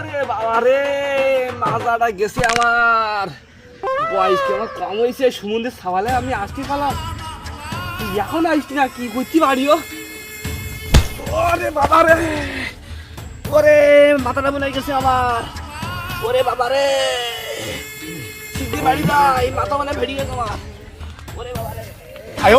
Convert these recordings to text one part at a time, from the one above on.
ওরে বাবা গেছে আমার। বয়স হয়েছে সমুদ্রের সাবালে আমি আসতে পারলাম। এখন আসছি না, কি করছি বাড়িও ওরে বাবা রে, ওরে মাথাটা মনে গেছে আমার। ওরে বাবা রে, সিদ্ধি বাড়ি না এই মাথা মনে ভেড়িয়ে গেছে ওরে বাবা রে। আয়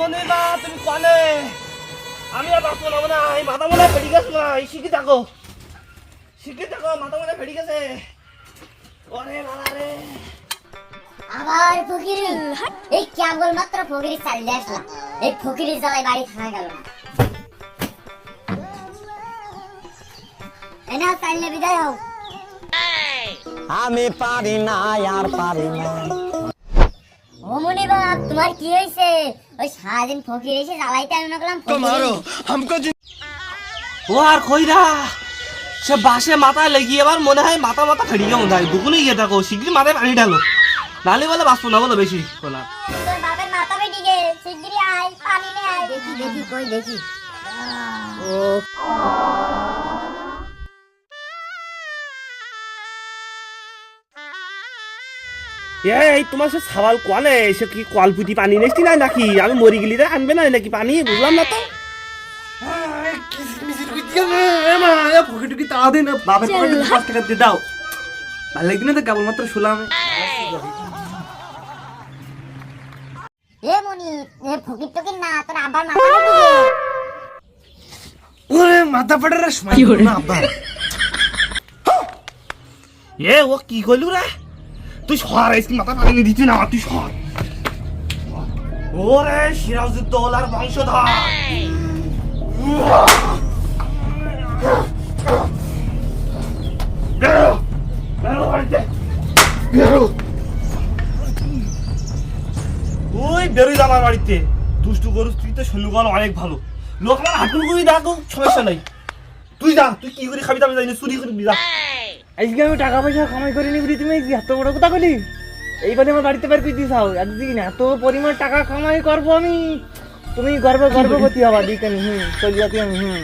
！মনে তুমি কনে আমি আর বাঁচবো না না এই মাথা মনে ফেড়ে গেছে না এই শিখি থাকো। শিখি থাকো মাথা মনে ফেড়ে গেছে। ওরে বাবা রে আবার ফকিরি এই কেবল মাত্র ফকিরি চালিয়ে আসলাম এই ফকিরি জ্বালায় বাড়ি থাকা গেল না। এনা চাইলে বিদায় হও আমি পারি না আর পারি না মনে তোমার কি হইছে ওই সারাদিন ফকির এসে জ্বালাইতে আমি না করলাম তোমারও? হামকো ও আর খইরা সে বাসে মাথায় লেগি এবার মনে হয় মাথা মাথা ফেড়িয়ে মনে হয় দুগুনে গিয়ে থাকো শিগগির মাথায় পানি ঢালো। নালে বলে বাঁচবো না বলো বেশি খোলা দেখি দেখি। ও। এই তোমার সে সাবাল কলে সে কি কলপুটি পানি নেছি না নাকি? আমি মরি গেলি রে আনবে না নাকি পানি? বুঝলাম না তো। পকেটে কি তাড়া দিন বাপের পকেটে পাঁচ টাকা দিয়ে দাও। ভালো লাগবে না তো কেবলমাত্র শুলাম এ মনি এ ফকির টকির না তোর আবার মাথা বেটি ওরে মাথা ফাটার সময় না আব্বা। এ ও কি করলু রে? তুই সর এসকি মাথা দিচ্ছি না তুই সর। ওরে সিরাজউদ্দৌলার বংশধর। বেরো, বেরো বাড়িতে, বেরো। ওই বেরোই আমার বাড়িতে। দুষ্টু গরু তুই তো শৈলুগণ অনেক ভালো। লোক আমার হাঁটুর করি দেখো সমস্যা নাই। তুই যা তুই কি করে খাবি তো আমি জানি চুরি করবি যা। আজকে আমি টাকা পয়সা কামাই করে নিবি তুমি, কি এত বড় কথা বলি? এই এইবারে আমার বাড়িতে বের করে দিছাও একদিন এত পরিমাণ টাকা কামাই করব আমি। তুমি গর্ব গর্ভবতী হবা দিকে হুম চলিয়াতে আমি, হুম।